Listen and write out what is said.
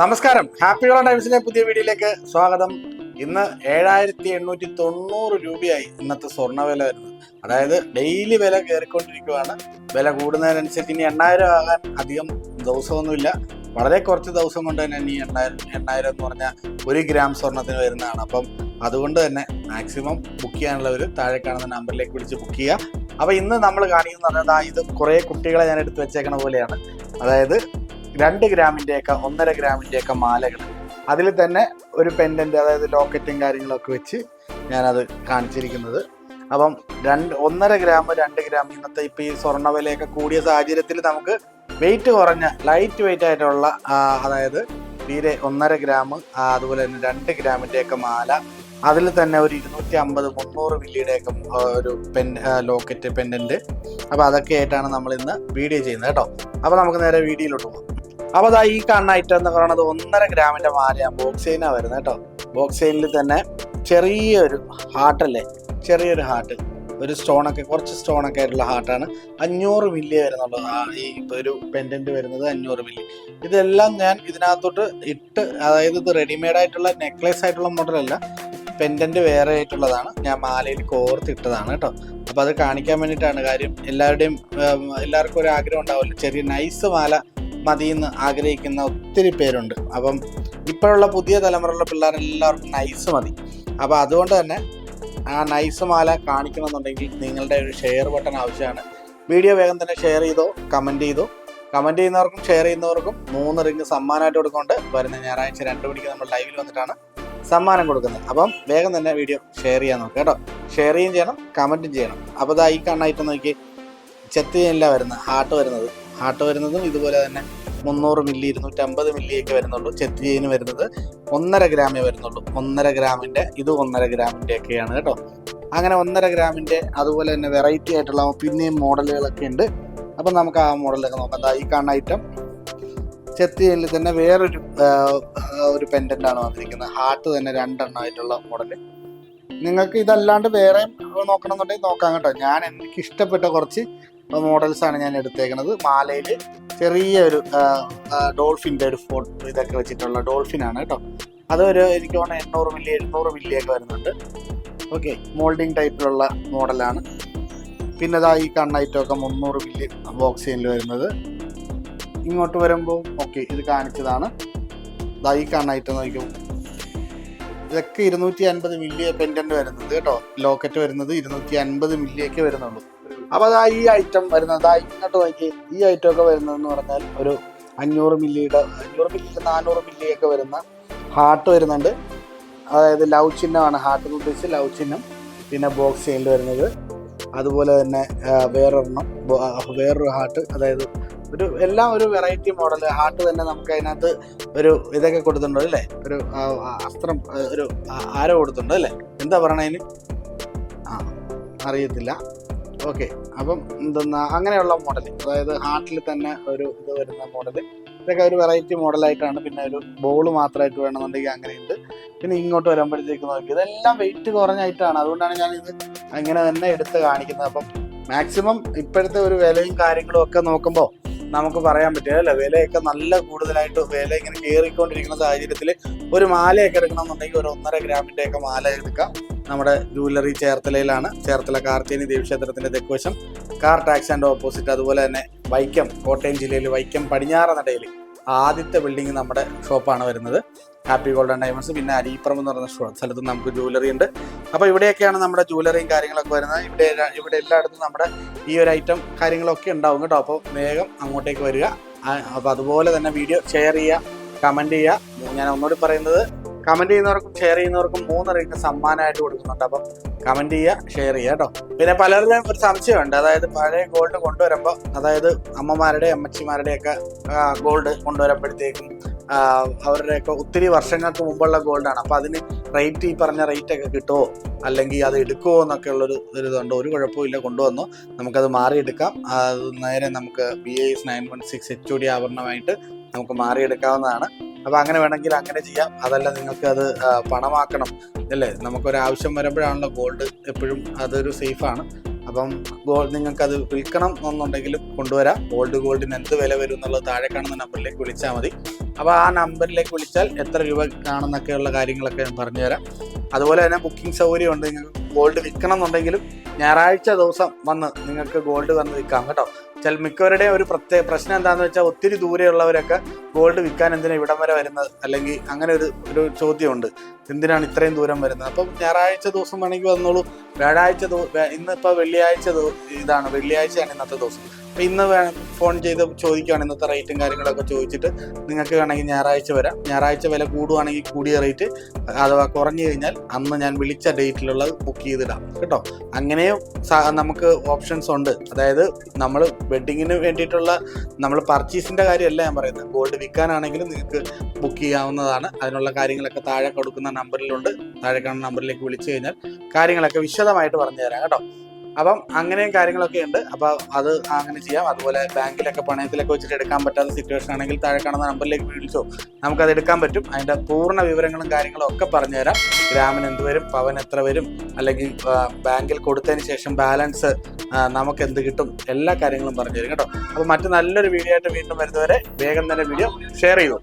നമസ്കാരം. Happy on ടൈംസിലെ പുതിയ വീഡിയോയിലേക്ക് സ്വാഗതം. ഇന്ന് ഏഴായിരത്തി എണ്ണൂറ്റി തൊണ്ണൂറ് രൂപയായി ഇന്നത്തെ സ്വർണ വില വരുന്നത്. അതായത് ഡെയിലി വില കയറിക്കൊണ്ടിരിക്കുകയാണ് വില കൂടുന്നതിനനുസരിച്ച് ഇനി എണ്ണായിരം ആകാൻ അധികം ദിവസമൊന്നുമില്ല. വളരെ കുറച്ച് ദിവസം കൊണ്ട് തന്നെ ഇനി എണ്ണായിരം എണ്ണായിരം എന്ന് പറഞ്ഞാൽ ഒരു ഗ്രാം സ്വർണത്തിന് വരുന്നതാണ്. അപ്പം അതുകൊണ്ട് തന്നെ മാക്സിമം ബുക്ക് ചെയ്യാനുള്ളവർ താഴെ കാണുന്ന നമ്പറിലേക്ക് വിളിച്ച് ബുക്ക് ചെയ്യുക അപ്പോൾ ഇന്ന് നമ്മൾ കാണിക്കുന്നത് അതായത് ഇത് കുറേ കുട്ടികളെ ഞാൻ എടുത്ത് വെച്ചേക്കണ പോലെയാണ്. അതായത് രണ്ട് ഗ്രാമിന്റെയൊക്കെ ഒന്നര ഗ്രാമിന്റെയൊക്കെ മാലകൾ അതിൽ തന്നെ ഒരു പെൻഡന്റ് അതായത് ലോക്കറ്റും കാര്യങ്ങളൊക്കെ വെച്ച് ഞാനത് കാണിച്ചിരിക്കുന്നത്. അപ്പം രണ്ട് ഒന്നര ഗ്രാം രണ്ട് ഗ്രാം ഇന്നത്തെ ഇപ്പോൾ ഈ സ്വർണ വിലയൊക്കെ കൂടിയ സാഹചര്യത്തിൽ നമുക്ക് വെയിറ്റ് കുറഞ്ഞ ലൈറ്റ് വെയിറ്റ് ആയിട്ടുള്ള അതായത് തീരെ ഒന്നര ഗ്രാം അതുപോലെ തന്നെ രണ്ട് ഗ്രാമിന്റെയൊക്കെ മാല അതിൽ തന്നെ ഒരു ഇരുന്നൂറ്റി അമ്പത് മുന്നൂറ് മില്ലിയുടെയൊക്കെ ഒരു പെൻ ലോക്കറ്റ് പെൻഡന്റ് അപ്പോൾ അതൊക്കെ ആയിട്ടാണ് നമ്മൾ ഇന്ന് വീഡിയോ ചെയ്യുന്നത് കേട്ടോ. അപ്പോൾ നമുക്ക് നേരെ വീഡിയോയിലോട്ട് പോകാം അപ്പോൾ അതാ ഈ കാണുന്ന ഐറ്റം എന്ന് പറയുന്നത് ഒന്നര ഗ്രാമിന്റെ മാലയാണ് ബോക്സൈനാ വരുന്നത് കേട്ടോ. ബോക്സൈനിൽ തന്നെ ചെറിയൊരു ഹാർട്ടല്ലേ? ചെറിയൊരു ഹാർട്ട്. ഒരു സ്റ്റോണൊക്കെ കുറച്ച് സ്റ്റോണൊക്കെ ആയിട്ടുള്ള ഹാർട്ടാണ്. അഞ്ഞൂറ് മില്ലി ആ ഈ ഒരു പെൻഡന്റ് വരുന്നത് അഞ്ഞൂറ് മില്ലി. ഇതെല്ലാം ഞാൻ ഇതിനകത്തോട്ട് ഇട്ട് അതായത് ഇത് റെഡിമെയ്ഡ് ആയിട്ടുള്ള നെക്ലേസ് ആയിട്ടുള്ള മോഡലല്ല പെൻഡന്റ് വേറെ ആയിട്ടുള്ളതാണ്. ഞാൻ മാലയിൽ കോർത്തിട്ടതാണ് കേട്ടോ. അപ്പോൾ അത് കാണിക്കാൻ വേണ്ടിയിട്ടാണ് കാര്യം. എല്ലാവരുടെയും എല്ലാവർക്കും ഒരു ആഗ്രഹം ഉണ്ടാവില്ല ചെറിയ നൈസ് മാല മതിയെന്ന് ആഗ്രഹിക്കുന്ന ഒത്തിരി പേരുണ്ട്. അപ്പം ഇപ്പോഴുള്ള പുതിയ തലമുറയിലുള്ള പിള്ളേരെല്ലാവർക്കും നൈസ് മതി. അപ്പോൾ അതുകൊണ്ട് തന്നെ ആ നൈസ് മാല കാണിക്കണമെന്നുണ്ടെങ്കിൽ നിങ്ങളുടെ ഒരു ഷെയർ ബട്ടൺ ആവശ്യമാണ്. വീഡിയോ വേഗം തന്നെ ഷെയർ ചെയ്തോ കമന്റ് ചെയ്തോ. കമന്റ് ചെയ്യുന്നവർക്കും ഷെയർ ചെയ്യുന്നവർക്കും മൂന്ന് റിങ് സമ്മാനമായിട്ട് കൊടുക്കുന്നുണ്ട്. വരുന്ന ഞായറാഴ്ച രണ്ട് മണിക്ക് നമ്മൾ ലൈവിൽ വന്നിട്ടാണ് സമ്മാനം കൊടുക്കുന്നത്. അപ്പം വേഗം തന്നെ വീഡിയോ ഷെയർ ചെയ്യാൻ നോക്കുക കേട്ടോ. ഷെയർ ചെയ്യണം കമന്റും ചെയ്യണം. അപ്പോൾ ഇതാ ഈ കണ്ണായിട്ട് നോക്കി ചെത്തിയല്ല വരുന്നത് ഹാർട്ട് വരുന്നത്. ഹാർട്ട് വരുന്നതും ഇതുപോലെ തന്നെ മുന്നൂറ് മില്ലി ഇരുന്നൂറ്റമ്പത് മില്ലിയൊക്കെ വരുന്നുള്ളൂ. ചെത്തിയതിന് വരുന്നത് ഒന്നര ഗ്രാമേ വരുന്നുള്ളൂ. ഒന്നര ഗ്രാമിന്റെ ഇത് ഒന്നര ഗ്രാമിന്റെ ഒക്കെയാണ് കേട്ടോ. അങ്ങനെ ഒന്നര ഗ്രാമിന്റെ അതുപോലെ തന്നെ വെറൈറ്റി ആയിട്ടുള്ള പിന്നെയും മോഡലുകളൊക്കെ ഉണ്ട്. അപ്പം നമുക്ക് ആ മോഡലൊക്കെ നോക്കാം. ഈ കാണുന്ന ഐറ്റം ചെത്തിയതിൽ തന്നെ വേറൊരു ഒരു പെൻഡന്റാണ് വന്നിരിക്കുന്നത്. ഹാർട്ട് തന്നെ രണ്ടെണ്ണമായിട്ടുള്ള മോഡൽ നിങ്ങൾക്ക് ഇതല്ലാണ്ട് വേറെ നോക്കണമെന്നുണ്ടെങ്കിൽ നോക്കാം കേട്ടോ. ഞാൻ എനിക്ക് ഇഷ്ടപ്പെട്ട കുറച്ച് മോഡൽസ് ആണ് ഞാൻ എടുത്തേക്കുന്നത് മാലയിൽ ചെറിയ ഒരു ഡോൾഫിന്റെ ഒരു ഫോട്ടോ ഇതൊക്കെ വെച്ചിട്ടുള്ള ഡോൾഫിൻ ആണ് കേട്ടോ അതൊരു എനിക്ക് തോന്നുന്നു എണ്ണൂറ് മില്ലി എഴുന്നൂറ് മില്ലി ഒക്കെ വരുന്നുണ്ട്. ഓക്കെ മോൾഡിങ് ടൈപ്പിലുള്ള മോഡലാണ് പിന്നെ ഇതാ ഈ കണ്ണൈറ്റമൊക്കെ മുന്നൂറ് മില്ലി ബോക്സിനിൽ വരുന്നത്. ഇങ്ങോട്ട് വരുമ്പോൾ ഓക്കെ ഇത് കാണിച്ചതാണ്. ഇതാ ഈ കണ്ണൈറ്റം നോക്കും ഇതൊക്കെ ഇരുന്നൂറ്റി അൻപത് മില്ലി പെൻഡന്റ് വരുന്നത് കേട്ടോ ലോക്കറ്റ് വരുന്നത് ഇരുന്നൂറ്റി അൻപത് മില്ലിയൊക്കെ വരുന്നുള്ളൂ. അപ്പൊ അതാ ഈ ഐറ്റം വരുന്നത്. ഇങ്ങോട്ട് നോക്കി ഈ ഐറ്റം ഒക്കെ വരുന്നതെന്ന് പറഞ്ഞാൽ ഒരു അഞ്ഞൂറ് മില്ലിയുടെ അഞ്ഞൂറ് മില്ലി നാനൂറ് മില്ലിയൊക്കെ വരുന്ന ഹാർട്ട് വരുന്നുണ്ട്. അതായത് ലവ് ചിഹ്നമാണ്. ഹാർട്ട് എന്ന് ഉദ്ദേശിച്ച് ലവ് ചിഹ്നം. പിന്നെ ബോക്സ് ചെയ്യേണ്ടി വരുന്നത്. അതുപോലെ തന്നെ വേറൊരെണ്ണം. വേറൊരു ഹാർട്ട് അതായത് ഒരു എല്ലാം ഒരു വെറൈറ്റി മോഡൽ ഹാർട്ട് തന്നെ നമുക്ക് അതിനകത്ത് ഒരു ഇതൊക്കെ കൊടുത്തിട്ടുണ്ട് അല്ലേ? ഒരു അസ്ത്രം ഒരു ആരോ കൊടുത്തിട്ടുണ്ട് അല്ലേ? എന്താ പറയണതിന് ആ അറിയത്തില്ല. ഓക്കെ അപ്പം എന്തെന്നാ അങ്ങനെയുള്ള മോഡൽ അതായത് ഹാർട്ടിൽ തന്നെ ഒരു ഇത് വരുന്ന മോഡൽ ഇതൊക്കെ ഒരു വെറൈറ്റി മോഡലായിട്ടാണ് പിന്നെ ഒരു ബോൾ മാത്രമായിട്ട് വേണമെന്നുണ്ടെങ്കിൽ അങ്ങനെയുണ്ട്. പിന്നെ ഇങ്ങോട്ട് വരുമ്പോഴത്തേക്ക് നോക്കി ഇതെല്ലാം വെയിറ്റ് കുറഞ്ഞായിട്ടാണ്. അതുകൊണ്ടാണ് ഞാനിത് അങ്ങനെ തന്നെ എടുത്ത് കാണിക്കുന്നത്. അപ്പം മാക്സിമം ഇപ്പോഴത്തെ ഒരു വിലയും കാര്യങ്ങളും ഒക്കെ നോക്കുമ്പോൾ നമുക്ക് പറയാൻ പറ്റില്ല അല്ലേ? വിലയൊക്കെ നല്ല കൂടുതലായിട്ട് വില ഇങ്ങനെ കയറിക്കൊണ്ടിരിക്കുന്ന സാഹചര്യത്തിൽ ഒരു മാലയൊക്കെ എടുക്കണമെന്നുണ്ടെങ്കിൽ ഒരു ഒന്നര ഗ്രാമിന്റെ ഒക്കെ മാല എടുക്കാം. നമ്മുടെ ജൂവലറി ചേർത്തലയിലാണ്. ചേർത്തല കാർത്തിയനി ദേവീക്ഷേത്രത്തിന്റെ തെക്കുവശം. കാർ ടാക്സ് ആൻഡ് ഓപ്പോസിറ്റ് അതുപോലെ തന്നെ വൈക്കം കോട്ടയം ജില്ലയിൽ വൈക്കം പടിഞ്ഞാറ നടയിൽ ആദ്യത്തെ ബിൽഡിംഗ് നമ്മുടെ ഷോപ്പാണ് വരുന്നത്. ഹാപ്പി ഗോൾഡൻ ഡയമണ്ട്സ് പിന്നെ അരീപ്പുറം എന്ന് പറയുന്ന സ്ഥലത്ത് നമുക്ക് ജൂവലറി ഉണ്ട്. അപ്പോൾ ഇവിടെയൊക്കെയാണ് നമ്മുടെ ജൂവലറിയും കാര്യങ്ങളൊക്കെ വരുന്നത്. ഇവിടെ ഇവിടെ എല്ലായിടത്തും നമ്മുടെ ഈ ഒരു ഐറ്റം കാര്യങ്ങളൊക്കെ ഉണ്ടാവും കേട്ടോ. അപ്പോൾ വേഗം അങ്ങോട്ടേക്ക് വരിക. അപ്പോൾ അതുപോലെ തന്നെ വീഡിയോ ഷെയർ ചെയ്യുക കമന്റ് ചെയ്യുക. ഞാൻ ഒന്നുകൂടി പറയുന്നത് കമന്റ് ചെയ്യുന്നവർക്കും ഷെയർ ചെയ്യുന്നവർക്കും മൂന്ന് റിംഗ് സമ്മാനമായിട്ട് കൊടുക്കുന്നുണ്ട്. അപ്പം കമന്റ് ചെയ്യുക ഷെയർ ചെയ്യുക കേട്ടോ. പിന്നെ പലരുടെയും ഒരു സംശയമുണ്ട്. അതായത് പഴയ ഗോൾഡ് കൊണ്ടുവരുമ്പോൾ അതായത് അമ്മമാരുടെ അമ്മച്ചിമാരുടെയൊക്കെ ഗോൾഡ് കൊണ്ടുവരുമ്പോഴത്തേക്കും അവരുടെയൊക്കെ ഒത്തിരി വർഷങ്ങൾക്ക് മുമ്പുള്ള ഗോൾഡാണ് അപ്പോൾ അതിന് റേറ്റ് ഈ പറഞ്ഞ റേറ്റ് ഒക്കെ കിട്ടുമോ അല്ലെങ്കിൽ അത് എടുക്കുമോ എന്നൊക്കെ ഉള്ളൊരു ഇതുണ്ട്. ഒരു കുഴപ്പമില്ല കൊണ്ടുവന്നു. നമുക്കത് മാറിയെടുക്കാം. അത് നേരെ നമുക്ക് B S nine one six H O D ആഭരണമായിട്ട് നമുക്ക് മാറിയെടുക്കാവുന്നതാണ്. അപ്പോൾ അങ്ങനെ വേണമെങ്കിൽ അങ്ങനെ ചെയ്യാം. അതല്ല നിങ്ങൾക്ക് അത് പണമാക്കണം അല്ലേ? നമുക്കൊരാവശ്യം വരുമ്പോഴാണല്ലോ ഗോൾഡ് എപ്പോഴും അതൊരു സേഫാണ് അപ്പം ഗോൾഡ് നിങ്ങൾക്ക് അത് വിൽക്കണം എന്നുണ്ടെങ്കിലും കൊണ്ടുവരാം. ഗോൾഡ് ഗോൾഡിന് എന്ത് വില വരും എന്നുള്ളത് താഴെ കാണുന്ന നമ്പറിലേക്ക് വിളിച്ചാൽ മതി. അപ്പോൾ ആ നമ്പറിലേക്ക് വിളിച്ചാൽ എത്ര രൂപ കാണുന്നൊക്കെയുള്ള കാര്യങ്ങളൊക്കെ ഞാൻ പറഞ്ഞുതരാം. അതുപോലെ തന്നെ ബുക്കിംഗ് സൗകര്യമുണ്ട്. നിങ്ങൾക്ക് ഗോൾഡ് വിൽക്കണം എന്നുണ്ടെങ്കിലും ഞായറാഴ്ച ദിവസം വന്ന് നിങ്ങൾക്ക് ഗോൾഡ് വന്ന് വിൽക്കാം കേട്ടോ. ചില മിക്കവരുടെയും ഒരു പ്രത്യേക പ്രശ്നം എന്താണെന്ന് വെച്ചാൽ ഒത്തിരി ദൂരെയുള്ളവരൊക്കെ ഗോൾഡ് വിൽക്കാൻ എന്തിനാണ് ഇവിടം വരെ വരുന്നത്? അല്ലെങ്കിൽ അങ്ങനെ ഒരു ഒരു ചോദ്യമുണ്ട്. എന്തിനാണ് ഇത്രയും ദൂരം വരുന്നത്? അപ്പം ഞായറാഴ്ച ദിവസം വേണമെങ്കിൽ വന്നോളൂ. വ്യാഴാഴ്ച ഇന്നിപ്പോൾ വെള്ളിയാഴ്ച ഇതാണ്. വെള്ളിയാഴ്ചയാണ് ഇന്നത്തെ ദിവസം. അപ്പം ഇന്ന് ഫോൺ ചെയ്ത് ചോദിക്കുകയാണ് ഇന്നത്തെ റേറ്റും കാര്യങ്ങളൊക്കെ ചോദിച്ചിട്ട് നിങ്ങൾക്ക് വേണമെങ്കിൽ ഞായറാഴ്ച വരാം. ഞായറാഴ്ച വില കൂടുവാണെങ്കിൽ കൂടിയ റേറ്റ് അഥവാ കുറഞ്ഞു കഴിഞ്ഞാൽ അന്ന് ഞാൻ വിളിച്ച ഡേറ്റിലുള്ളത് ബുക്ക് ചെയ്തിടാം. കേട്ടോ? അങ്ങനെയും നമുക്ക് ഓപ്ഷൻസ് ഉണ്ട്. അതായത് നമ്മൾ വെഡിങ്ങിന് വേണ്ടിയിട്ടുള്ള നമ്മൾ പർച്ചേസിന്റെ കാര്യമല്ല ഞാൻ പറയുന്നത്. ഗോൾഡ് വിൽക്കാനാണെങ്കിലും നിങ്ങൾക്ക് ബുക്ക് ചെയ്യാവുന്നതാണ്. അതിനുള്ള കാര്യങ്ങളൊക്കെ താഴെ കൊടുക്കുന്ന നമ്പറിലുണ്ട് താഴെ കാണുന്ന നമ്പറിലേക്ക് വിളിച്ചു കഴിഞ്ഞാൽ കാര്യങ്ങളൊക്കെ വിശദമായിട്ട് പറഞ്ഞു തരാം കേട്ടോ. അപ്പം അങ്ങനെയും കാര്യങ്ങളൊക്കെ ഉണ്ട്. അപ്പോൾ അത് അങ്ങനെ ചെയ്യാം. അതുപോലെ ബാങ്കിലൊക്കെ പണയത്തിലൊക്കെ വെച്ചിട്ട് എടുക്കാൻ പറ്റാത്ത സിറ്റുവേഷൻ ആണെങ്കിൽ താഴെ കാണുന്ന നമ്പറിലേക്ക് വിളിച്ചോ. നമുക്കത് എടുക്കാൻ പറ്റും. അതിന്റെ പൂർണ വിവരങ്ങളും കാര്യങ്ങളും ഒക്കെ പറഞ്ഞുതരാം. ഗ്രാമിന് എന്ത് വരും? പവൻ എത്ര വരും? അല്ലെങ്കിൽ ബാങ്കിൽ കൊടുത്തതിന് ശേഷം ബാലൻസ് നമുക്ക് എന്ത് കിട്ടും? എല്ലാ കാര്യങ്ങളും പറഞ്ഞു തരും കേട്ടോ. അപ്പോൾ മറ്റു നല്ലൊരു വീഡിയോ ആയിട്ട് വീണ്ടും വരുന്നവരെ വേഗം തന്നെ വീഡിയോ ഷെയർ ചെയ്തു.